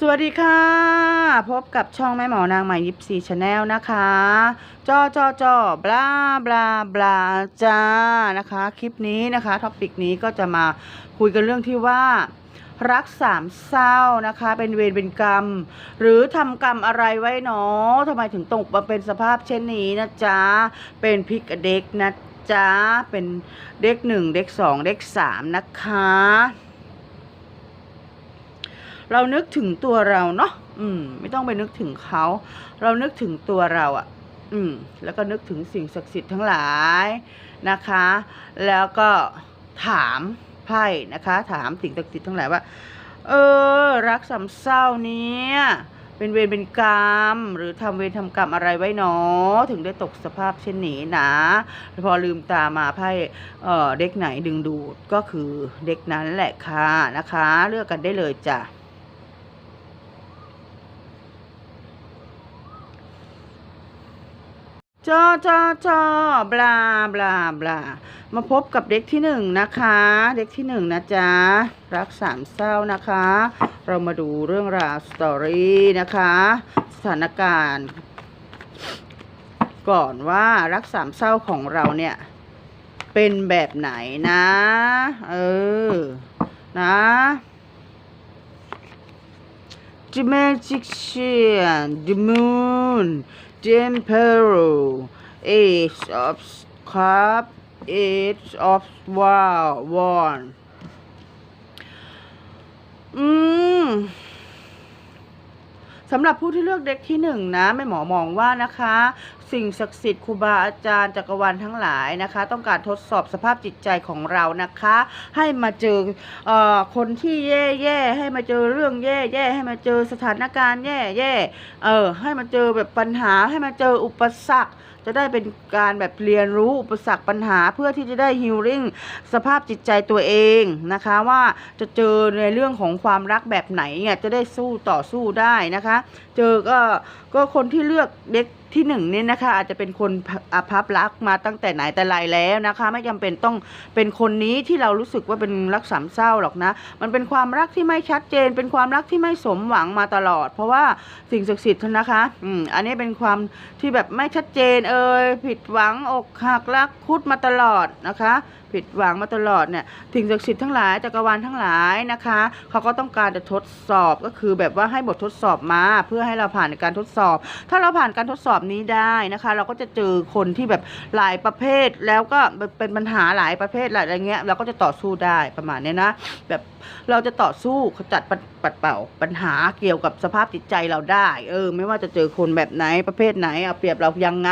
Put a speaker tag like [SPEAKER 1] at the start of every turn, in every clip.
[SPEAKER 1] สวัสดีค่ะ พบกับช่องแม่หมอนางใหม่ยิปซีชาแนลนะคะจอจอจอบลาบลาบลาจ้านะคะ คลิปนี้นะคะท็อปิกนี้ก็จะมาคุยกันเรื่องที่ว่า รักสามเศร้านะคะ เป็นเวรเป็นกรรม หรือทำกรรมอะไรไว้เนาะทำไมถึงตกมาเป็นสภาพเช่นนี้นะจ๊ะ เป็นพิกเด็กนะจ๊ะ เป็นเด็กหนึ่งเด็กสองเด็กสามนะคะ เรานึกถึงตัวเราเนาะอืม ไม่ต้องไปนึกถึงเขา เรานึกถึงตัวเราอะ่ะ อืม แล้วก็นึกถึงสิ่งศักดิ์สิทธิ์ทั้งหลายนะคะ แล้วก็ถามไพ่นะคะ ถามสิ่งศักดิ์สิทธิ์ทั้งหลายว่า เออ รักสามเศร้าเนี้ยเป็นเวรเป็นกรรม หรือทำเวรทำกรรมอะไรไว้เนาะถึงได้ตกสภาพเช่นนี้นะพอลืมตามาไพ่เอ่อเด็กไหนดึงดูดก็คือเด็กนั้นแหละค่ะนะคะ เลือกกันได้เลยจ้ะ จอจอจอบลาบลาบลามาพบกับเด็กที่หนึ่งนะคะ เด็กที่หนึ่งนะจ๊ะ รักสามเศร้านะคะ เรามาดูเรื่องราวสตอรี่นะคะ สถานการณ์ ก่อนว่ารักสามเศร้าของเราเนี่ย เป็นแบบไหนนะ เออ นะ The Magician, The Moon, The Emperor, Ace of Cups, Ace of Wow, One. อืม สำหรับผู้ที่เลือกเด็กที่หนึ่งนะแม่หมอมองว่านะคะ สิ่งศักดิ์สิทธิ์ครูบาอาจารย์จักรวาลทั้งหลายนะคะ ต้องการทดสอบสภาพจิตใจของเรานะคะ ให้มาเจอเอ่อคนที่แย่ๆให้มาเจอเรื่องแย่ๆให้มาเจอสถานการณ์แย่ๆเออให้มาเจอแบบปัญหาให้มาเจออุปสรรคจะได้เป็นการแบบเรียนรู้อุปสรรคปัญหาเพื่อที่จะได้ฮิลลิ่งสภาพจิตใจตัวเองนะคะว่าจะเจอในเรื่องของความรักแบบไหนเนี่ยจะได้สู้ต่อสู้ได้นะคะ เจอก็ก็คนที่เลือกเด็ก ที่หนึ่งเนี่ยนะคะอาจจะเป็นคนอาภัพรักมาตั้งแต่ไหนแต่ไรแล้วนะคะ ไม่จำเป็นต้องเป็นคนนี้ที่เรารู้สึกว่าเป็นรักสามเศร้าหรอกนะ มันเป็นความรักที่ไม่ชัดเจน เป็นความรักที่ไม่สมหวังมาตลอด เพราะว่าสิ่งศักดิ์สิทธิ์นะคะอืมอันนี้เป็นความที่แบบไม่ชัดเจนเอยผิดหวังอกหักรักคุดมาตลอดนะคะ ผิดหวังมาตลอดเนี่ยสิ่งศักดิ์สิทธิ์ทั้งหลายจักรวาลทั้งหลายนะคะเขาก็ต้องการจะทดสอบก็คือแบบว่าให้บททดสอบมาเพื่อให้เราผ่านในการทดสอบ ถ้าเราผ่านการทดสอบนี้ได้นะคะ เราก็จะเจอคนที่แบบหลายประเภทแล้วก็เป็นปัญหาหลายประเภทหลายอะไรเงี้ยเราก็จะต่อสู้ได้ประมาณนี้นะแบบเราจะต่อสู้ขจัดปัดเป่าปัญหาเกี่ยวกับสภาพจิตใจเราได้ เออ ไม่ว่าจะเจอคนแบบไหนประเภทไหนเอาเปรียบเรายังไง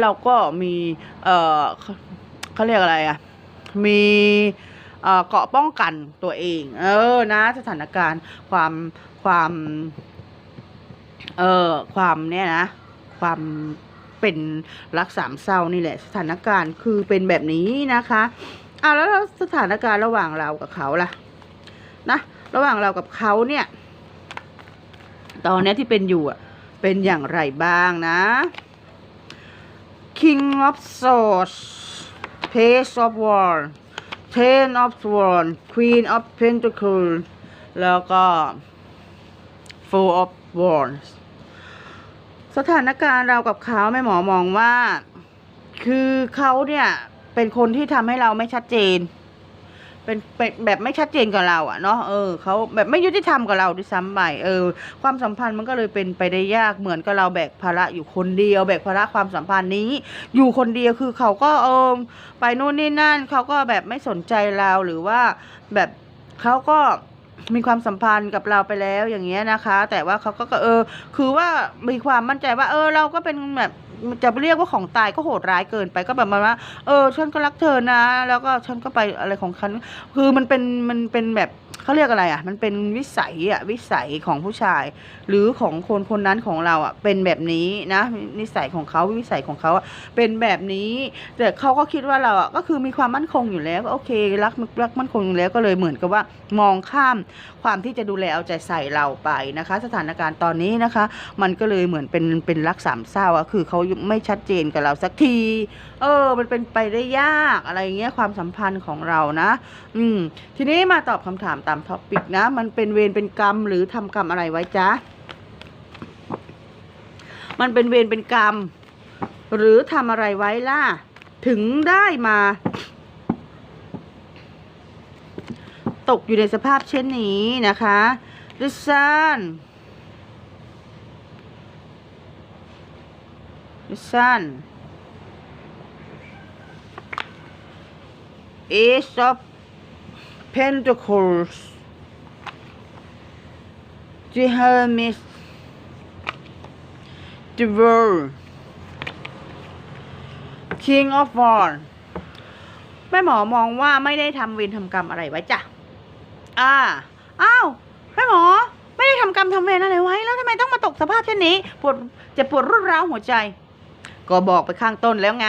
[SPEAKER 1] เราก็มีเออเขาเขาเรียกอะไรอะ มีเกาะป้องกันตัวเอง เออนะสถานการณ์ความความเออความเนี่ยนะ ความเป็นรักสามเศร้านี่แหละ สถานการณ์คือเป็นแบบนี้นะคะอะแล้วสถานการณ์ระหว่างเรากับเขาล่ะนะระหว่างเรากับเขาเนี่ย ตอนนี้ที่เป็นอยู่อะเป็นอย่างไรบ้างนะ King of Swords Page of Wands Ten of Swords Queen of Pentacles แล้วก็ Four of Wands สถานการณ์เรากับเขาแม่หมอมองว่า คือเขาเนี่ย เป็นคนที่ทำให้เราไม่ชัดเจน เป็นเป็นแบบไม่ชัดเจนกับเราอะเนาะเออเขาแบบไม่ยุติธรรมกับเราด้วยซ้ำไปเออ ความสัมพันธ์มันก็เลยเป็นไปได้ยากเหมือนกับเราแบกภาระอยู่คนเดียวแบกภาระความสัมพันธ์นี้ อยู่คนเดียวคือเขาก็เออไปนู่นนี่นั่นเขาก็แบบไม่สนใจเราหรือว่าแบบเขาก็มีความสัมพันธ์กับเราไปแล้วอย่างเงี้ยนะคะ แต่ว่าเขาก็เออ คือว่ามีความมั่นใจว่า เออ เราก็เป็นแบบ จะเรียกว่าของตายก็โหดร้ายเกินไปก็แบบมาว่า เออฉันก็รักเธอนะ แล้วก็ฉันก็ไปอะไรของฉัน คือมันเป็นมันเป็นแบบเขาเรียกอะไรอะ มันเป็นวิสัยอะวิสัยของผู้ชาย หรือของคนคนนั้นของเราอะเป็นแบบนี้นะนิสัยของเขาวิสัยของเขาอะเป็นแบบนี้ แต่เขาก็คิดว่าเราอะก็คือมีความมั่นคงอยู่แล้วก็โอเค รักรักมั่นคงอยู่แล้วก็เลยเหมือนกับว่ามองข้ามความที่จะดูแลเอาใจใส่เราไปนะคะ สถานการณ์ตอนนี้นะคะ มันก็เลยเหมือนเป็นเป็นรักสามเศร้าอะคือเขาไม่ชัดเจนกับเราสักที เออ มันเป็นไปได้ยากอะไรเงี้ยความสัมพันธ์ของเรานะ อืม ทีนี้มาตอบคำถามตามท็อปิกนะ มันเป็นเวรเป็นกรรมหรือทำกรรมอะไรไว้จ๊ะ มันเป็นเวรเป็นกรรม หรือทำอะไรไว้ล่ะ ถึงได้มา ตกอยู่ในสภาพเช่นนี้นะคะ The sun The sun Ace of Pentacles The Hermit The World King of Wands แม่หมอมองว่าไม่ได้ทำเวรทำกรรมอะไรไว้จ้ะ อ่า อ้าว แม่หมอ ไม่ได้ทำกรรมทำเวรอะไรไว้ แล้วทำไมต้องมาตกสภาพเช่นนี้ ปวดจะปวดรุนร้าวหัวใจ ก็บอกไปข้างต้นแล้วไง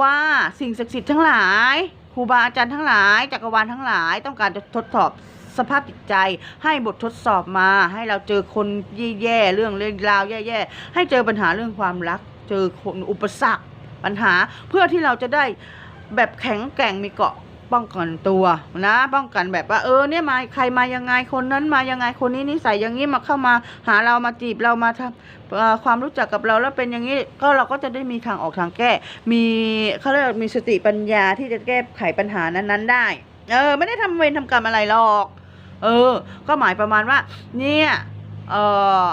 [SPEAKER 1] ว่าสิ่งศักดิ์สิทธิ์ทั้งหลายครูบาอาจารย์ทั้งหลายจักรวาลทั้งหลาย ต้องการจะทดสอบสภาพจิตใจ ให้บททดสอบมาให้เราเจอคนแย่ๆเรื่องเรื่องราวแย่ๆให้เจอปัญหาเรื่องความรัก เจอคนอุปสรรคปัญหาเพื่อที่เราจะได้แบบแข็งแกร่งมีเกาะ ป้องกันตัวนะ ป้องกันแบบว่าเออเนี่ยมาใครมายังไงคนนั้นมายังไงคนนี้นิสัยอย่างนี้มาเข้ามาหาเรามาจีบเรามาทำความรู้จักกับเราแล้วเป็นอย่างนี้ก็เราก็จะได้มีทางออกทางแก้ มีเขาเรียกมีสติปัญญาที่จะแก้ไขปัญหานั้นๆได้ เออ ไม่ได้ทำเวรทำกรรมอะไรหรอก เออ ก็หมายประมาณว่า เนี่ยเออ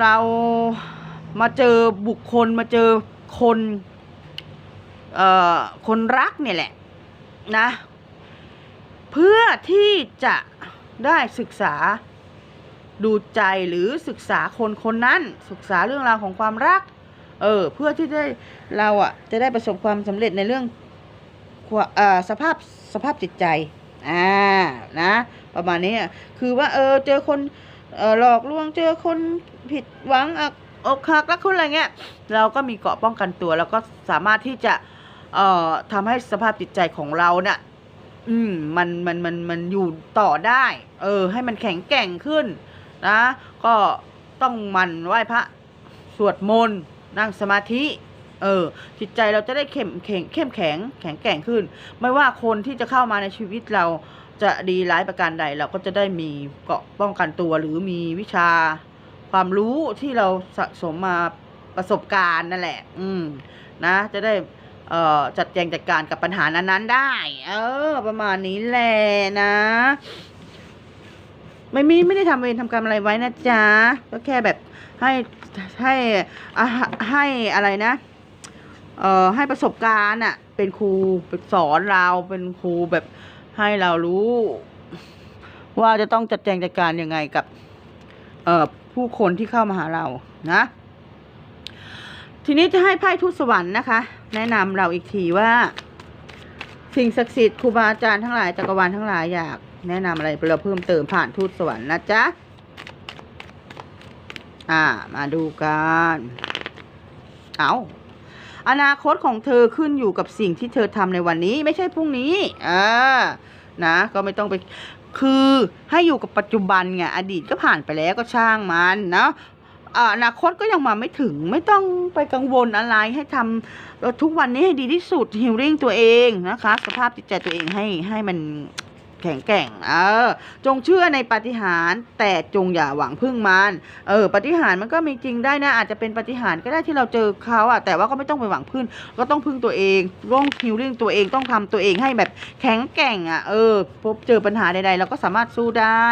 [SPEAKER 1] เรามาเจอบุคคลมาเจอคน คนรักเนี่ยแหละนะ เพื่อที่จะได้ศึกษาดูใจหรือศึกษาคนคนนั้น ศึกษาเรื่องราวของความรัก เออ เพื่อที่ได้เราอะ จะได้ประสบความสำเร็จในเรื่องควเอ่อสภาพสภาพจิตใจ อ่า นะ ประมาณนี้คือว่า เออ เจอคนหลอกลวง เจอคนผิดหวังอกอกหักรักคุณอะไรเงี้ย เราก็มีเกราะป้องกันตัว แล้วก็สามารถที่จะ เอ่อทำให้สภาพจิตใจของเราเนี่ยอืมมันมันมันมันอยู่ต่อได้ เออ ให้มันแข็งแกร่งขึ้น นะ ก็ต้องมันไหว้พระสวดมนต์นั่งสมาธิ เออ จิตใจเราจะได้เข้มแข็งเข้มแข็งแข็งแกร่งขึ้น ไม่ว่าคนที่จะเข้ามาในชีวิตเราจะดีร้ายประการใดเราก็จะได้มีเกาะป้องกันตัวหรือมีวิชาความรู้ที่เราสะสมมาประสบการณ์นั่นแหละ อืม นะ จะได้ เอ่อจัดแจงจัดการกับปัญหานั้นๆได้ เออ ประมาณนี้แหละนะ ไม่มีไม่ได้ทำเวรทำกรรมอะไรไว้นะจ๊ะก็แค่แบบให้ให้อะให้อะไรนะ เอ่อให้ประสบการณ์อะเป็นครูเป็นสอนเราเป็นครูแบบให้เรารู้ ว่าจะต้องจัดแจงจัดการยังไงกับ เอ่อผู้คนที่เข้ามาหาเรานะ ทีนี้จะให้ไพ่ทูตสวรรค์นะคะ แนะนำเราอีกทีว่า สิ่งศักดิ์สิทธิ์ครูบาอาจารย์ทั้งหลายจักรวาลทั้งหลายอยาก แนะนำอะไรเราเพิ่มเติมผ่านทูตสวรรค์นะจ๊ะอ่า มาดูกันเอาอนาคตของเธอขึ้นอยู่กับสิ่งที่เธอทำในวันนี้ ไม่ใช่พรุ่งนี้อ่านะ ก็ไม่ต้องไปคือให้อยู่กับปัจจุบันไงอดีตก็ผ่านไปแล้วก็ช่างมันเนาะ อนาคตก็ยังมาไม่ถึงไม่ต้องไปกังวลอะไรให้ทำทุกวันนี้ให้ดีที่สุดฮิลลิ่งตัวเองนะคะ สภาพจิตใจตัวเองให้ให้มัน แข็งแกร่ง เออ จงเชื่อในปาฏิหาริย์แต่จงอย่าหวังพึ่งมัน เออ ปาฏิหาริย์มันก็มีจริงได้นะ อาจจะเป็นปาฏิหาริย์ก็ได้ที่เราเจอเขาอะแต่ว่าก็ไม่ต้องไปหวังพึ่ง ก็ต้องพึ่งตัวเองต้องฮิลลิ่องตัวเองต้องทำตัวเองให้แบบแข็งแกร่งอะเออ พบเจอปัญหาใดๆเราก็สามารถสู้ได้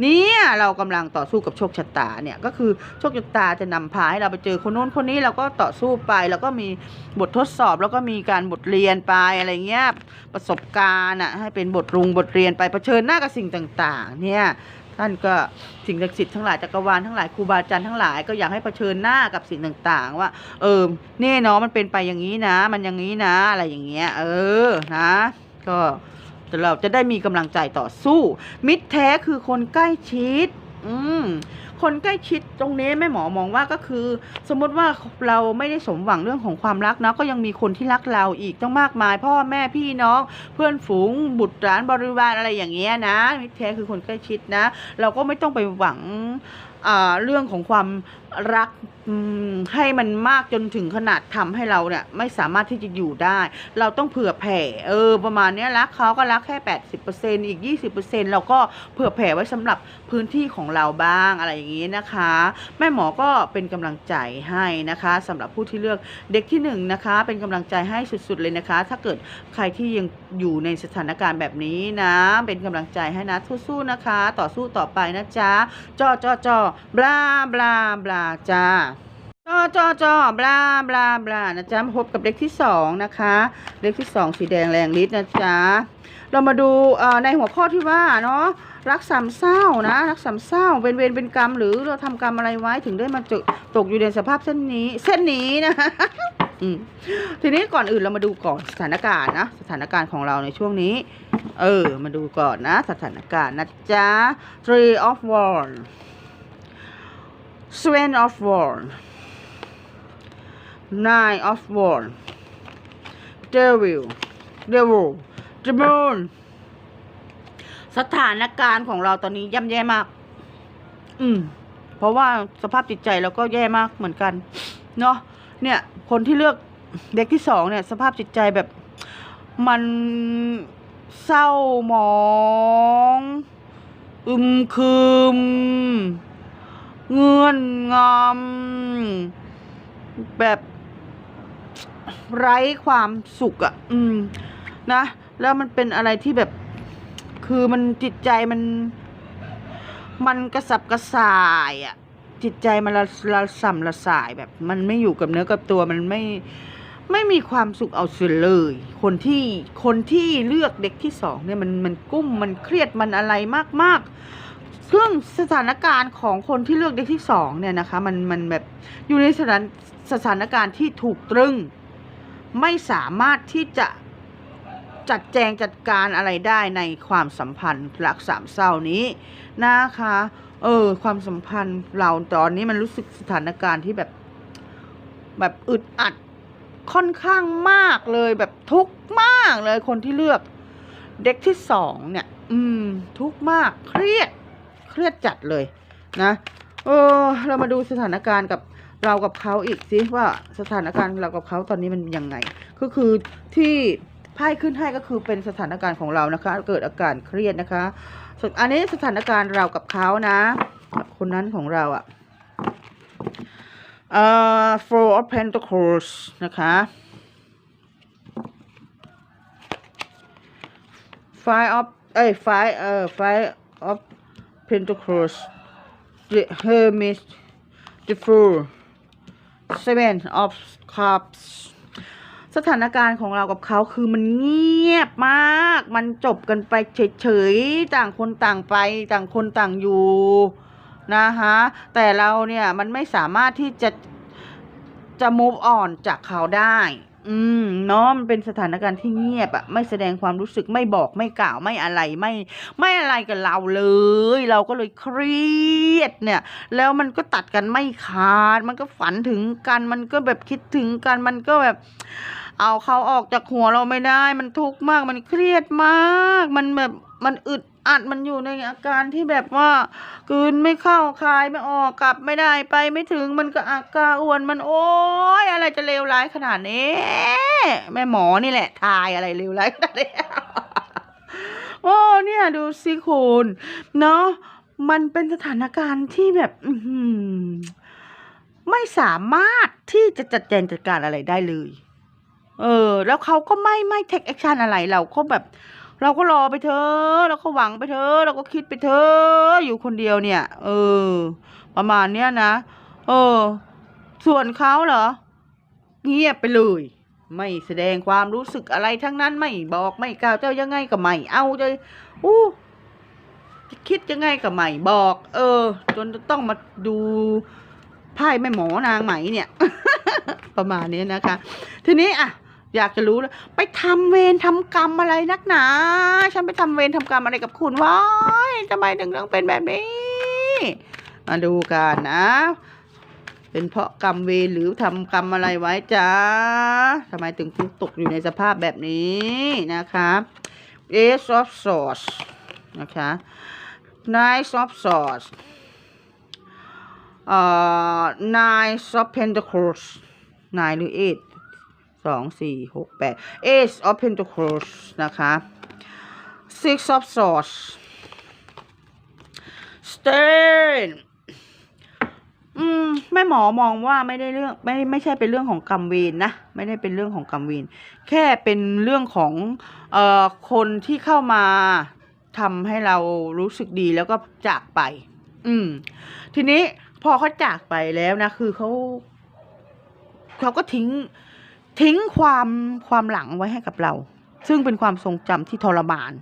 [SPEAKER 1] เนี่ยเรากำลังต่อสู้กับโชคชะตาเนี่ยก็คือโชคชะตาจะนำพาให้เราไปเจอคนโน้นคนนี้เราก็ต่อสู้ไปแล้วก็มีบททดสอบแล้วก็มีการบทเรียนไปอะไรเงี้ยประสบการณ์อะให้เป็นบทรุงบทเรียนไปเผชิญหน้ากับสิ่งต่างๆ เนี่ยท่านก็สิ่งศักดิ์สิทธิ์ทั้งหลายจักรวาลทั้งหลายครูบาอาจารย์ทั้งหลายก็อยากให้เผชิญหน้ากับสิ่งต่างๆ ว่า เออเนี่ยเนาะมันเป็นไปอย่างนี้นะ มันอย่างนี้นะ อะไรอย่างเงี้ย เออนะ ก็เราจะได้มีกำลังใจต่อสู้ มิตรแท้คือคนใกล้ชิด อืม คนใกล้ชิดตรงนี้แม่หมอมองว่าก็คือ สมมติว่าเราไม่ได้สมหวังเรื่องของความรักนะก็ยังมีคนที่รักเราอีกต้องมากมาย พ่อแม่พี่น้อง เพื่อนฝูง บุตรหลานบริวารอะไรอย่างเงี้ยนะมิตรแท้คือคนใกล้ชิดนะ เราก็ไม่ต้องไปหวัง เรื่องของความรักให้มันมากจนถึงขนาดทำให้เราเนี่ยไม่สามารถที่จะอยู่ได้ เราต้องเผื่อแผ่เออประมาณนี้รักเขาก็รักแค่ 80%อีก 20%เราก็เผื่อแผ่ไว้สำหรับพื้นที่ของเราบ้างอะไรอย่างนี้นะคะ แม่หมอก็เป็นกำลังใจให้นะคะสำหรับผู้ที่เลือกเด็กที่หนึ่งนะคะ เป็นกำลังใจให้สุด ๆ เลยนะคะ ถ้าเกิดใครที่ยังอยู่ในสถานการณ์แบบนี้นะ เป็นกำลังใจให้นะสู้ๆนะคะ ต่อสู้ต่อไปนะจ๊ะจ้อจ้อจ้อบลาบลาบลาจ้าจอจอจอบลาบลาบลานะจ๊ะมาพบกับเด็กที่สองนะคะเด็กที่สองสีแดงแรงฤทธิ์นะจ๊ะเรามาดูในหัวข้อที่ว่าเนาะรักสามเศร้านะรักสามเศร้าเป็นเวรเป็นกรรมหรือเราทำกรรมอะไรไว้ถึงได้มาจตกอยู่ในสภาพเส้นนี้ เส้นนี้นะทีนี้ก่อนอื่นเรามาดูก่อนสถานการณ์นะสถานการณ์ของเราในช่วงนี้ เออ มาดูก่อนนะ สถานการณ์นะจ๊ะ three of wands seven of wands nine of wands devil devil the moon สถานการณ์ของเราตอนนี้ย่ำแย่มาก อืม เพราะว่าสภาพจิตใจเราก็แย่มากเหมือนกัน เนาะ เนี่ย คนที่เลือกเด็กที่สองเนี่ย สภาพจิตใจแบบมันเศร้าหมอง อึมครึม เงื่อนงำแบบไร้ความสุขอะ่ะ อืม นะ แล้วมันเป็นอะไรที่แบบ คือมันจิตใจมัน มันกระสับกระส่ายอะ่ะ จิตใจมันละละสัมละสายแบบ มันไม่อยู่กับเนื้อกับตัวมันไม่ ไม่มีความสุขเอาเสียเลย คนที่คนที่เลือกเด็กที่สองเนี่ยมันมันกุ้มมันเครียดมันอะไรมากๆ ซึ่งสถานการณ์ของคนที่เลือกเด็กที่สองเนี่ยนะคะมันมันแบบอยู่ในสถานสถานการณ์ที่ถูกตรึง ไม่สามารถที่จะจัดแจงจัดการอะไรได้ในความสัมพันธ์รักสามเศร้านี้นะคะเออความสัมพันธ์เราตอนนี้มันรู้สึกสถานการณ์ที่แบบแบบอึดอัดค่อนข้างมากเลยแบบทุกข์มากเลยคนที่เลือก เด็กที่สองเนี่ย อืม ทุกข์มากเครียด เครียดจัดเลยนะเออเรามาดูสถานการณ์กับเรากับเขาอีกสิว่าสถานการณ์เรากับเขาตอนนี้มันยังไง ก็คือที่ไพ่ขึ้นให้ก็คือเป็นสถานการณ์ของเรานะคะ เกิดอาการเครียดนะคะส่วนอันนี้สถานการณ์เรากับเขานะคนนั้นของเราอะเอ่อ four of pentacles นะคะ five of เอ้ย five เอ่อ five of pentacles the hermit the fool seven of cups สถานการณ์ของเรากับเขาคือมันเงียบมาก มันจบกันไปเฉยๆ ต่างคนต่างไป ต่างคนต่างอยู่นะคะแต่เราเนี่ยมันไม่สามารถที่จะจะ move on จากเขาได้ อืมเนาะมันเป็นสถานการณ์ที่เงียบอะไม่แสดงความรู้สึกไม่บอกไม่กล่าวไม่อะไรไม่ไม่อะไรกับเราเลย เราก็เลยเครียดเนี่ย แล้วมันก็ตัดกันไม่ขาด มันก็ฝันถึงกัน มันก็แบบคิดถึงกัน มันก็แบบ เอาเขาออกจากหัวเราไม่ได้ มันทุกข์มาก มันเครียดมาก มันแบบมันอึด อัดมันอยู่ในอาการที่แบบว่ากืนไม่เข้าคายไม่ออกกลับไม่ได้ไปไม่ถึงมันก็อากาอ้วนมันโอ๊ยอะไรจะเลวร้ายขนาดนี้ แม่หมอนี่แหละทายอะไรเลวร้ายขนาดนี้โอ้เนี่ยดูสิคุณเนาะมันเป็นสถานการณ์ที่แบบไม่สามารถที่จะจัดแจงจัดการอะไรได้เลย เออ แล้วเขาก็ไม่ไม่เทคแอคชั่นอะไรเราก็แบบ เราก็รอไปเถอะเราก็หวังไปเถอะเราก็คิดไปเถอะอยู่คนเดียวเนี่ย เออ ประมาณเนี้ยนะเออ ส่วนเขาเหรอ เงียบไปเลย ไม่แสดงความรู้สึกอะไรทั้งนั้นไม่บอกไม่กล่าวเจ้ายังไงก็ไม่เอาใจอู้จะคิดยังไงก็ไม่บอก เออ จนต้องมาดูไพ่แม่หมอนางไหมเนี่ย ประมาณนี้นะคะ ทีนี้อะ อยากจะรู้เลยไปทำเวรทำกรรมอะไรนักหนา ฉันไปทำเวรทำกรรมอะไรกับคุณวะทำไมถึงต้องเป็นแบบนี้ มาดูกันนะ เป็นเพราะกรรมเวรหรือทำกรรมอะไรไว้จ้าทำไมถึงตกอยู่ในสภาพแบบนี้นะคะ Ace of Swords นะคะ Knight of Swords เอ่อ nine of pentacles nine หรือ eight สองสี่หกแปด ace of pentacles นะคะ six of swords stern อืมแม่หมอมองว่าไม่ได้เรื่องไม่ไม่ใช่เป็นเรื่องของกรรมเวรนะไม่ได้เป็นเรื่องของกรรมเวรแค่เป็นเรื่องของเอ่อคนที่เข้ามาทำให้เรารู้สึกดีแล้วก็จากไป อืม ทีนี้พอเขาจากไปแล้วนะ คือเขาเขาก็ทิ้ง ทิ้งความความหลังไว้ให้กับเรา ซึ่งเป็นความทรงจำที่ทรมาน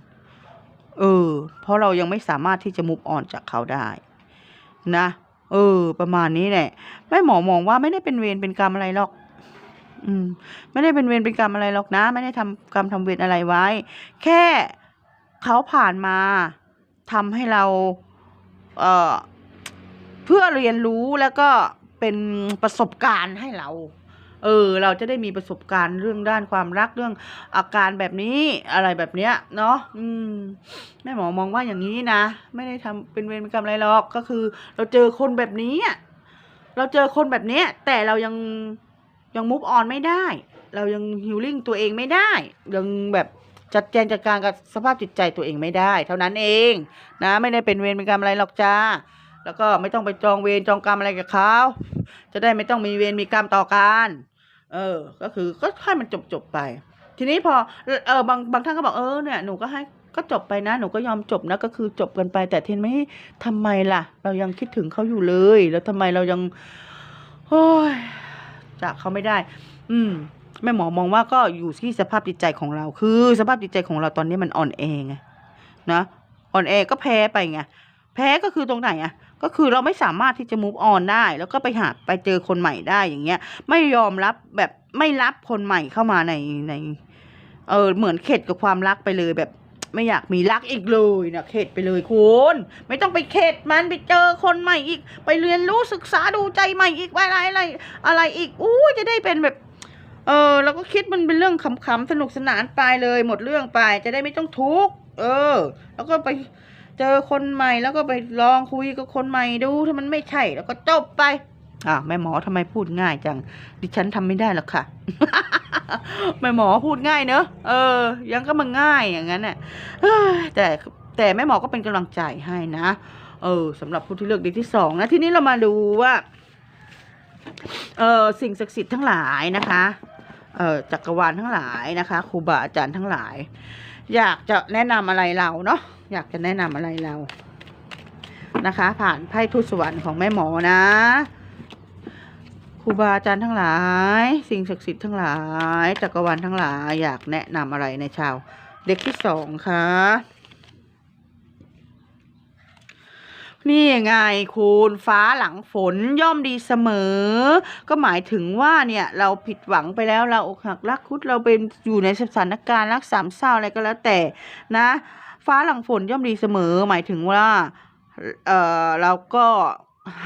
[SPEAKER 1] เออ เพราะเรายังไม่สามารถที่จะมุกออนจากเขาได้ นะเออ ประมาณนี้แหละแม่หมอมองว่าไม่ได้เป็นเวรเป็นกรรมอะไรหรอก อืม ไม่ได้เป็นเวรเป็นกรรมอะไรหรอกนะ ไม่ได้ทำกรรมทำเวรอะไรไว้ แค่เขาผ่านมาทำให้เรา เอ่อ เพื่อเรียนรู้แล้วก็เป็นประสบการณ์ให้เรา เออ เราจะได้มีประสบการณ์เรื่องด้านความรักเรื่องอาการแบบนี้อะไรแบบเนี้ยเนาะอืมแม่หมอมองว่าอย่างนี้นะ ไม่ได้ทำเป็นเวรเป็นกรรมอะไรหรอกก็คือ เราเจอคนแบบนี้เราเจอคนแบบเนี้ยแต่เรายังยังมุฟออนไม่ได้ เรายังฮิลลิ่งตัวเองไม่ได้ ยังแบบจัดแจงจัดการกับสภาพจิตใจตัวเองไม่ได้ เท่านั้นเองนะ ไม่ได้เป็นเวรเป็นกรรมอะไรหรอกจ้า แล้วก็ไม่ต้องไปจองเวรจองกรรมอะไรกับเขาจะได้ไม่ต้องมีเวรมีกรรมต่อกัน เออ ก็คือก็ให้มันจบจบไป ทีนี้พอเออบางบางท่านก็บอกเออเนี่ยหนูก็ให้ก็จบไปนะหนูก็ยอมจบนะก็คือจบกันไป แต่ทีนี้ทำไมล่ะ เรายังคิดถึงเขาอยู่เลย แล้วทำไมเรายังโอ้ยจากเขาไม่ได้ อืมแม่หมอมองว่าก็อยู่ที่สภาพจิตใจของเรา คือ สภาพจิตใจของเราตอนนี้มันอ่อนแอไงนะอ่อนแอก็แพ้ไปไงแพ้ก็คือตรงไหนอะ ก็คือเราไม่สามารถที่จะ move on ได้ แล้วก็ไปหาไปเจอคนใหม่ได้อย่างเงี้ย ไม่ยอมรับแบบไม่รับคนใหม่เข้ามาในใน เออเหมือนเข็ดกับความรักไปเลยแบบไม่อยากมีรักอีกเลยนะเข็ดไปเลยคุณไม่ต้องไปเข็ดมันไปเจอคนใหม่อีก ไปเรียนรู้ศึกษาดูใจใหม่อีกอะไรอะไร อะไรอีกอู้จะได้เป็นแบบ เออเราก็คิดมันเป็นเรื่องขำๆสนุกสนานไปเลย หมดเรื่องไปจะได้ไม่ต้องทุกข์เออ แล้วก็ไป เจอคนใหม่แล้วก็ไปลองคุยกับคนใหม่ดูถ้ามันไม่ใช่แล้วก็จบไปอะแม่หมอทำไมพูดง่ายจัง ดิฉันทำไม่ได้หรอกค่ะ แม่หมอพูดง่ายเนอะเออ ยังก็มาง่ายอย่างนั้นน่ะแต่แต่แม่หมอก็เป็นกำลังใจให้นะเออสำหรับผู้ที่เลือกดีที่สองนะทีนี้เรามาดูว่าเออสิ่งศักดิ์สิทธิ์ทั้งหลายนะคะเออจักรวาลทั้งหลายนะคะครูบาอาจารย์ทั้งหลาย อยากจะแนะนำอะไรเราเนาะ อยากจะแนะนำอะไรเรา นะคะ ผ่านไพ่ทูตสวรรค์ของแม่หมอนะครูบาอาจารย์ทั้งหลาย สิ่งศักดิ์สิทธิ์ทั้งหลายจักรวาลทั้งหลายอยากแนะนำอะไรในชาว เด็กที่สองคะนี่ไงคุณฟ้าหลังฝนย่อมดีเสมอ ก็หมายถึงว่าเนี่ยเราผิดหวังไปแล้วเราอกหักรักคุดเราเป็นอยู่ในสถานการณ์รักสามเศร้าอะไรก็แล้วแต่นะ ฟ้าหลังฝนย่อมดีเสมอ หมายถึงว่า เออเราก็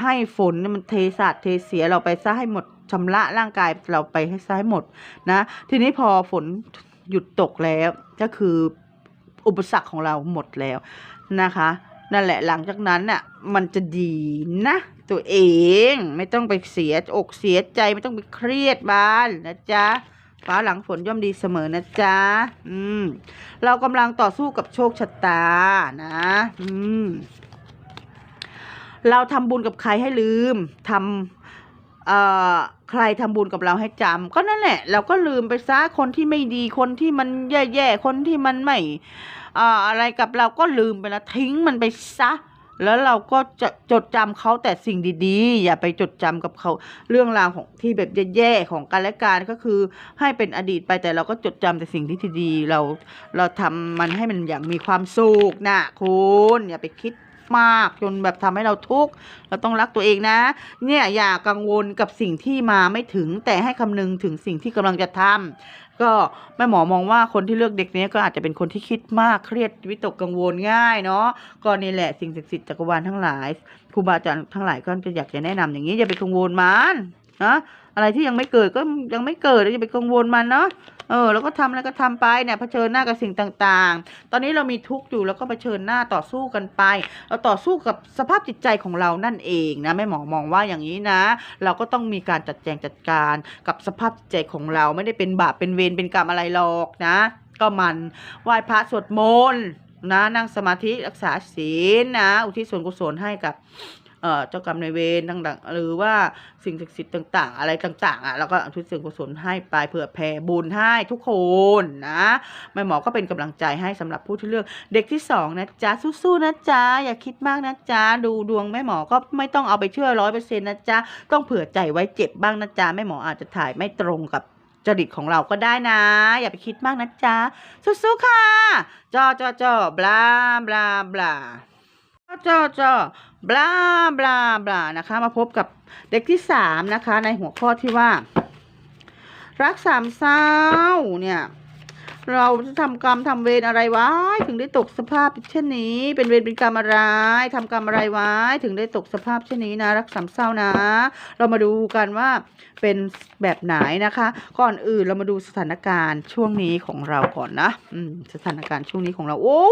[SPEAKER 1] ให้ฝนมันเทสาดเทเสียเราไปซะให้หมดชำระร่างกายเราไปให้ซะให้หมดนะ ทีนี้พอฝนหยุดตกแล้วก็คืออุปสรรคของเราหมดแล้วนะคะ นั่นแหละหลังจากนั้นน่ะมันจะดีนะ ตัวเองไม่ต้องไปเสียอกเสียใจไม่ต้องไปเครียดบ้านนะจ๊ะ ฟ้าหลังฝนย่อมดีเสมอนะจ๊ะ อืม เรากำลังต่อสู้กับโชคชะตานะ อืม เราทำบุญกับใครให้ลืมทำเอ่อใครทำบุญกับเราให้จำก็นั่นแหละ เราก็ลืมไปซะคนที่ไม่ดีคนที่มันแย่ๆคนที่มันไม่ อ่ออะไรกับเราก็ลืมไปแล้วทิ้งมันไปซะ แล้วเราก็จะจดจำเขาแต่สิ่งดีๆ อย่าไปจดจำกับเขาเรื่องราวของที่แบบแย่ๆของกันและกันก็คือให้เป็นอดีตไปแต่เราก็จดจำแต่สิ่งที่ดีๆเราเราทำมันให้มันอย่างมีความสุขนะคุณอย่าไปคิด มากจนแบบทำให้เราทุกข์เราต้องรักตัวเองนะ เนี่ยอย่ากังวลกับสิ่งที่มาไม่ถึงแต่ให้คำนึงถึงสิ่งที่กำลังจะทำก็แม่หมอมองว่าคนที่เลือกเด็กนี้ก็อาจจะเป็นคนที่คิดมากเครียดวิตกกังวลง่ายเนาะก็นี่แหละสิ่งศักดิ์สิทธิ์จักรวาลทั้งหลายครูบาอาจารย์ทั้งหลายก็จะอยากจะแนะนำอย่างนี้อย่าไปกังวลมันนะ อะไรที่ยังไม่เกิดก็ยังไม่เกิดเราจะไปกังวลมันเนาะเออแล้วก็ทำอะไรก็ทำไปเนี่ยเผชิญหน้ากับสิ่งต่างๆ ตอนนี้เรามีทุกข์อยู่แล้วก็เผชิญหน้าต่อสู้กันไป เราต่อสู้กับสภาพจิตใจของเรานั่นเองนะแม่หมอมองว่าอย่างนี้นะ เราก็ต้องมีการจัดแจงจัดการกับสภาพจิตใจของเราไม่ได้เป็นบาปเป็นเวรเป็นกรรมอะไรหรอกนะ ก็มันไหว้พระสวดมนต์นะนั่งสมาธิรักษาศีลนะ อุทิศส่วนกุศลให้กับ เจ้ากรรมนายเวรต่างๆหรือว่าสิ่งศักดิ์สิทธิ์ต่าง ๆ อะไรต่างๆอะแล้วก็อุทิศส่วนกุศลให้ไปเผื่อแผ่บุญให้ทุกคนนะแม่หมอก็เป็นกำลังใจให้สำหรับผู้ที่เลือกเด็กที่สองนะจ๊ะสู้ๆนะจ๊ะอย่าคิดมากนะจ๊ะดูดวงแม่หมอก็ไม่ต้องเอาไปเชื่อร้อยเปอร์เซ็นต์นะจ๊ะต้องเผื่อใจไว้เจ็บบ้างนะจ๊ะแม่หมออาจจะถ่ายไม่ตรงกับจริตของเราก็ได้นะ อย่าไปคิดมากนะจ๊ะสู้ๆค่ะจอจอจอบลาบลาบลา จอจอบลาบลาบลานะคะ มาพบกับเด็กที่สามนะคะ ในหัวข้อที่ว่า รักสามเศร้าเนี่ย เราจะทำกรรมทำเวรอะไรไว้ ถึงได้ตกสภาพเช่นนี้ เป็นเวรเป็นกรรมอะไรทำกรรมอะไรไว้ ถึงได้ตกสภาพเช่นนี้นะ รักสามเศร้านะ เรามาดูกันว่าเป็นแบบไหนนะคะ ก่อนอื่นเรามาดูสถานการณ์ช่วงนี้ของเราก่อนนะสถานการณ์ช่วงนี้ของเราโอ้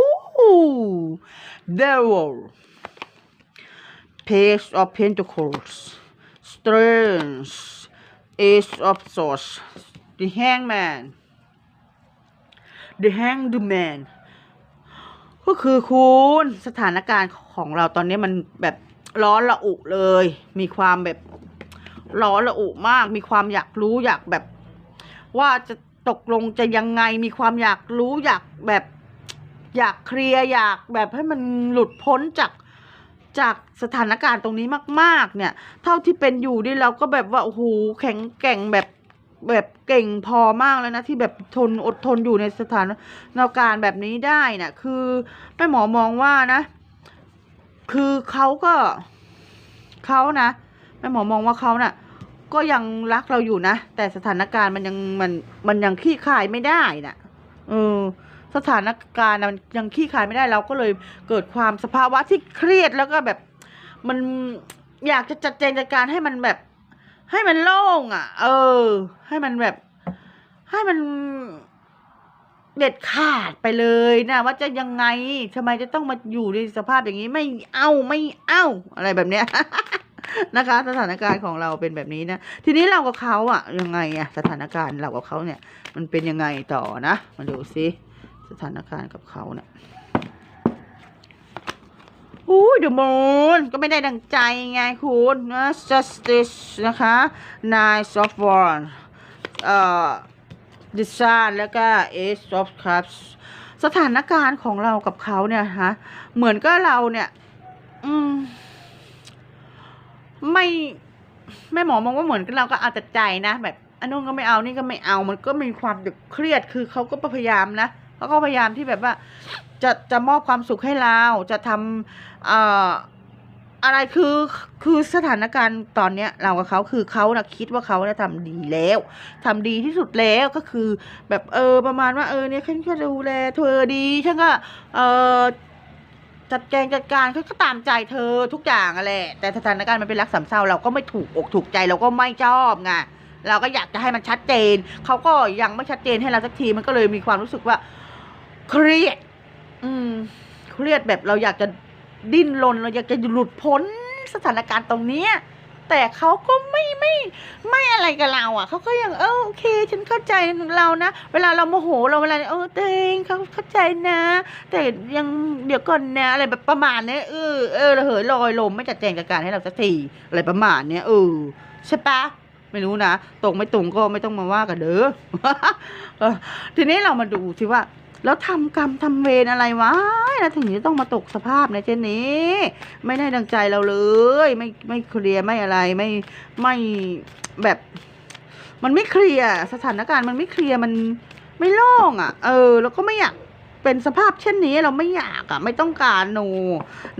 [SPEAKER 1] devil page of pentacles strength ace of swords the hangman the hanged man ก็คือคุณสถานการณ์ของเราตอนนี้มันแบบร้อนระอุเลย มีความแบบร้อนระอุมาก มีความอยากรู้อยากแบบ ว่าจะตกลงจะยังไงมีความอยากรู้อยากแบบ อยากเคลียร์อยากแบบให้มันหลุดพ้นจากจากสถานการณ์ตรงนี้มาก ๆ เนี่ย เท่าที่เป็นอยู่นี่เราก็แบบว่าโอ้โหแข็งแกร่งแบบแบบเก่งพอมากแล้วนะ ที่แบบทนอดทนอยู่ในสถานการณ์แบบนี้ได้น่ะ คือแม่หมอมองว่านะ คือเขาก็เขานะแม่หมอมองว่าเขาน่ะ ก็ยังรักเราอยู่นะ แต่สถานการณ์มันยังมันมันยังขี้คายไม่ได้น่ะเออ สถานการณ์มันยังขี้คายไม่ได้เราก็เลยเกิดความสภาวะที่เครียดแล้วก็แบบมันอยากจะจัดแจงจัดการให้มันแบบ ให้มันโล่งอะ เออ ให้มันแบบ ให้มันเด็ดขาดไปเลยนะว่าจะยังไงทำไมจะต้องมาอยู่ในสภาพอย่างนี้ไม่เอาไม่เอาอะไรแบบเนี้ยนะคะ สถานการณ์ของเราเป็นแบบนี้นะทีนี้เรากับเขาอะยังไงอะสถานการณ์เรากับเขาเนี่ย มันเป็นยังไงต่อนะมาดูซิ สถานการณ์กับเขาเนี่ยอู้เดอะมูนก็ไม่ได้ดังใจไงคุณนะ justice นะคะ nine of wands เอ่อ the sun แล้วก็ ace of cups สถานการณ์ของเรากับเขาเนี่ยฮะเหมือนก็เราเนี่ย อืม ไม่แม่หมอมองว่าเหมือนกับเราก็เอาแต่ใจนะ แบบอันนู้นก็ไม่เอานี่ก็ไม่เอามันก็มีความดึกเครียดคือเขาก็พยายามนะ เขาก็พยายามที่แบบว่า จะจะมอบความสุขให้เราจะทำเอ่ออะไรคือคือสถานการณ์ตอนเนี้ยเรากับเขาคือเขานะคิดว่าเขานะทำดีแล้วทำดีที่สุดแล้วก็คือ แบบเออประมาณว่าเออเนี่ยฉันก็ดูแลเธอดีฉันก็เออจัดแกงจัดการเขาก็ตามใจเธอทุกอย่างอะแหละแต่สถานการณ์มันเป็นรักสามเศร้าเราก็ไม่ถูกอกถูกใจเราก็ไม่ชอบไงเราก็อยากจะให้มันชัดเจนเขาก็ยังไม่ชัดเจนให้เราสักทีมันก็เลยมีความรู้สึกว่า เครียดอืมเครียดแบบเราอยากจะดิ้นรนเราอยากจะหลุดพ้นสถานการณ์ตรงเนี้ยแต่เขาก็ไม่ไม่ไม่อะไรกับเราอะเขาก็ยังเออโอเค ฉันเข้าใจเรานะ เวลาเราโมโหเราเวลาเออเตงเขาเข้าใจนะ แต่ยังเดี๋ยวก่อนนะอะไรแบบประมาณเนี้ยเออเออระเหยลอยลมไม่จัดแจงจัดการให้เราสักทีอะไรประมาณเนี้ยเออใช่ปะไม่รู้นะตรงไม่ตรงก็ไม่ต้องมาว่ากันเด้อเออทีนี้เรามาดูสิว่า แล้วทำกรรมทำเวรอะไรวะแล้วถึงจะต้องมาตกสภาพในเช่นนี้ ไม่ได้ดังใจเราเลย ไม่ไม่เคลียร์ไม่อะไรไม่ไม่แบบ มันไม่เคลียร์สถานการณ์มันไม่เคลียร์มันไม่โล่งอะ เออ แล้วก็ไม่อยากเป็นสภาพเช่นนี้เราไม่อยากอะ ไม่ต้องการ no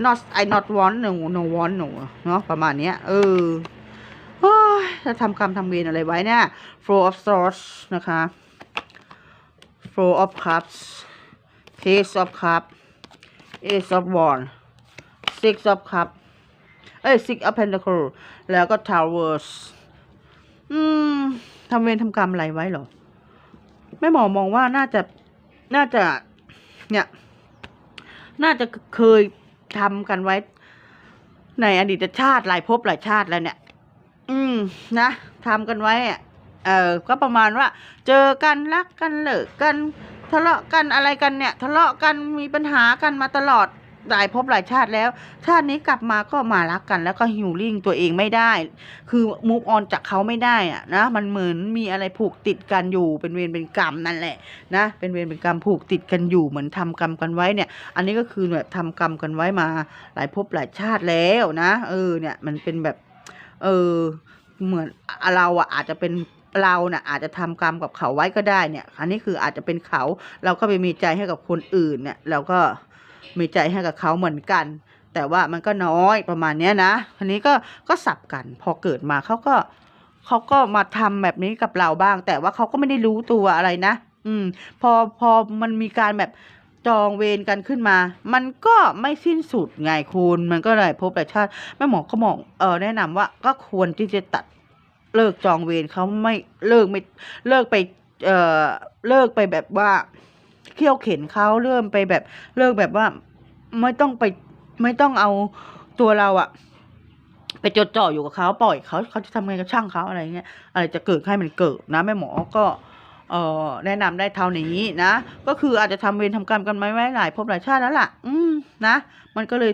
[SPEAKER 1] not I not want no no want no เนาะประมาณเนี้ย เออโอ้ยจะทำกรรมทำเวรอะไรไว้เนี่ย four of swords นะคะ four of cups page of cup ace of wands six of cup เอ้ย six of pentacle แล้วก็ towers อืมทำเวรทำกรรมอะไรไว้หรอแม่หมอมองว่าน่าจะน่าจะ เนี่ย น่าจะเคยทำกันไว้ ในอดีตชาติหลายภพหลายชาติแล้วเนี่ย อืมนะทำกันไว้อะ เออก็ประมาณว่า เจอกันรักกันเลิกกันทะเลาะกันอะไรกันเนี่ย ทะเลาะกันมีปัญหากันมาตลอดหลายภพหลายชาติแล้ว ชาตินี้กลับมาก็มารักกันแล้วก็ฮิวลิ่งตัวเองไม่ได้ คือมูฟออนจากเขาไม่ได้อะนะ มันเหมือนมีอะไรผูกติดกันอยู่ เป็นเวรเป็นกรรมนั่นแหละนะ เป็นเวรเป็นกรรมผูกติดกันอยู่เหมือนทำกรรมกันไว้เนี่ย อันนี้ก็คือแบบทำกรรมกันไว้มาหลายภพหลายชาติแล้วนะ เออเนี่ยมันเป็นแบบ เออเหมือนเราอะอาจจะเป็น เราน่ะอาจจะทำกรรมกับเขาไว้ก็ได้เนี่ย อันนี้คืออาจจะเป็นเขา เราก็ไปมีใจให้กับคนอื่นเนี่ยเราก็มีใจให้กับเขาเหมือนกัน แต่ว่ามันก็น้อยประมาณเนี้ยนะอันนี้ก็ก็สับกัน พอเกิดมาเขาก็เขาก็มาทำแบบนี้กับเราบ้าง แต่ว่าเขาก็ไม่ได้รู้ตัวอะไรนะ อืม พอพอมันมีการแบบจองเวรกันขึ้นมา มันก็ไม่สิ้นสุดไงคุณ มันก็เลยพบแต่ชาติแม่หมอก็มองเออแนะนำว่าก็ควรที่จะตัด เลิกจองเวรเขาไม่เลิกไม่เลิกไปเอ่อเลิกไปแบบว่าเขี่ยวเข็นเขาเริ่มไปแบบเลิกแบบว่าไม่ต้องไปไม่ต้องเอาตัวเราอะไปจดจ่ออยู่กับเขาปล่อยเขาเขาจะทำไงก็ช่างเขาอะไรเงี้ยอะไรจะเกิดให้มันเกิดนะแม่หมอก็เอ่อแนะนำได้เท่านี้นะ ก็คืออาจจะทำเวรทำกรรมกันไว้ไว้หลายภพหลายชาติแล้วล่ะ อืมนะ มันก็เลย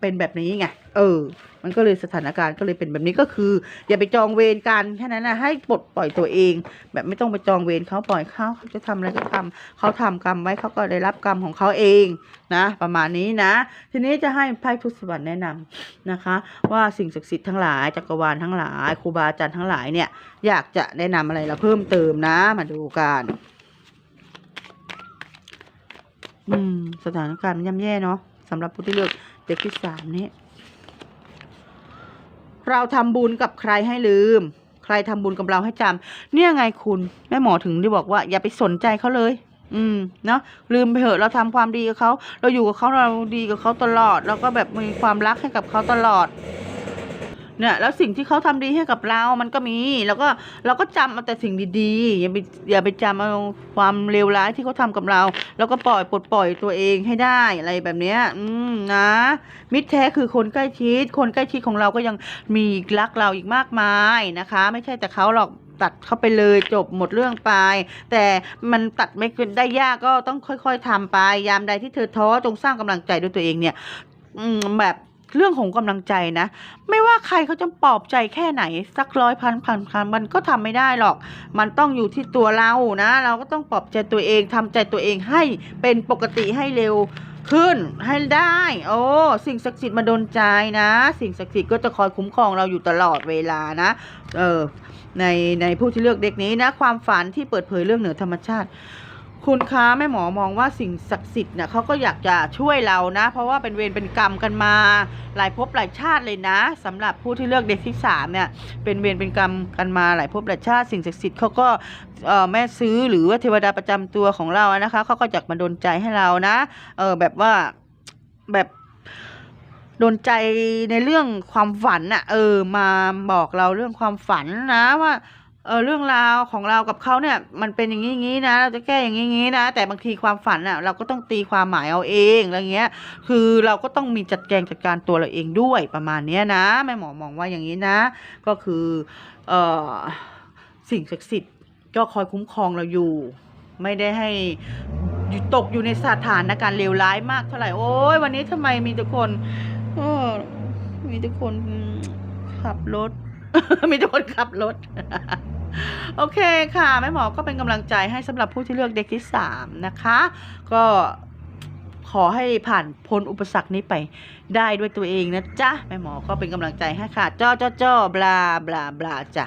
[SPEAKER 1] เป็นแบบนี้ไง เออ มันก็เลยสถานการณ์ก็เลยเป็นแบบนี้ก็คือ อย่าไปจองเวรกันแค่นั้นนะให้ปลดปล่อยตัวเอง แบบไม่ต้องไปจองเวรเขาปล่อยเขาเขาจะทำอะไรก็ทำเขาทำกรรมไว้เขาก็ได้รับกรรมของเขาเองนะ ประมาณนี้นะ ทีนี้จะให้ไพ่ทุสวรรค์แนะนำนะคะ ว่าสิ่งศักดิ์สิทธิ์ทั้งหลายจักรวาลทั้งหลายครูบาอาจารย์ทั้งหลายเนี่ย อยากจะแนะนำอะไรเราเพิ่มเติมนะ มาดูกันอืม สถานการณ์มันย่ำแย่เนาะสำหรับผู้ที่เลือกเด็กที่สามนี้ เราทำบุญกับใครให้ลืม ใครทำบุญกับเราให้จำเนี่ยไงคุณ แม่หมอถึงได้บอกว่า อย่าไปสนใจเขาเลย อืมเนาะลืมไปเถอะเราทำความดีกับเขา เราอยู่กับเขาเราดีกับเขาตลอด แล้วก็แบบมีความรักให้กับเขาตลอด เนี่ยแล้วสิ่งที่เขาทำดีให้กับเรามันก็มี แล้วก็เราก็จำเอาแต่สิ่งดีๆอย่าไปอย่าไปจำเอาความเลวร้ายที่เขาทำกับเรา แล้วก็ปล่อยปลดปล่อยตัวเองให้ได้อะไรแบบเนี้ย อืมนะ มิตรแท้คือคนใกล้ชิด คนใกล้ชิดของเราก็ยังมีรักเราอีกมากมายนะคะ ไม่ใช่แต่เขาหรอกตัดเข้าไปเลยจบหมดเรื่องไป แต่มันตัดไม่ได้ยากก็ต้องค่อย ๆทำไป ยามใดที่เธอท้อจงสร้างกำลังใจด้วยตัวเองเนี่ยอืมแบบ เรื่องของกำลังใจนะ ไม่ว่าใครเขาจะปลอบใจแค่ไหน สักร้อยพันพันพันมันก็ทำไม่ได้หรอก มันต้องอยู่ที่ตัวเรานะ เราก็ต้องปลอบใจตัวเองทำใจตัวเองให้เป็นปกติให้เร็วขึ้นให้ได้ โอ้ สิ่งศักดิ์สิทธิ์มาดนใจนะ สิ่งศักดิ์สิทธิ์ก็จะคอยคุ้มครองเราอยู่ตลอดเวลานะ เออ ในในผู้ที่เลือกเด็กนี้นะ ความฝันที่เปิดเผยเรื่องเหนือธรรมชาติ คุณคะแม่หมอมองว่าสิ่งศักดิ์สิทธิ์เนี่ยเขาก็อยากจะช่วยเรานะ เพราะว่าเป็นเวรเป็นกรรมกันมา หลายภพหลายชาติเลยนะสำหรับผู้ที่เลือกเด็กที่สามเนี่ยเป็นเวรเป็นกรรมกันมาหลายภพหลายชาติ สิ่งศักดิ์สิทธิ์เขาก็เออแม่ซื้อหรือว่าเทวดาประจำตัวของเรานะคะเขาก็อยากมาดนใจให้เรานะเออแบบว่าแบบโดนใจในเรื่องความฝันอะเออมาบอกเราเรื่องความฝันนะว่า เออเรื่องราวของเรากับเขาเนี่ย มันเป็นอย่างนี้งนี้นะ เราจะแก้อย่างนี้งนี้นะ แต่บางทีความฝันอะ เราก็ต้องตีความหมายเอาเองอะไรเงี้ย คือเราก็ต้องมีจัดแจงจัดการตัวเราเองด้วยประมาณเนี้ยนะแม่หมอมองว่าอย่างนี้นะ ก็คือเออสิ่งศักดิ์สิทธิ์ก็คอยคุ้มครองเราอยู่ ไม่ได้ให้ตกอยู่ในสถานการณ์เลวร้ายมากเท่าไหร่โอ้ยวันนี้ทำไมมีแต่คนเออมีแต่คนขับรถ มีแต่คนขับรถ โอเคค่ะแม่หมอก็เป็นกำลังใจให้สำหรับผู้ที่เลือกเด็กที่สามนะคะ ก็ขอให้ผ่านพ้นอุปสรรคนี้ไปได้ด้วยตัวเองนะจ๊ะแม่หมอก็เป็นกำลังใจให้ค่ะจ้อจ้อจ้อบลาบลาบลาจ้ะ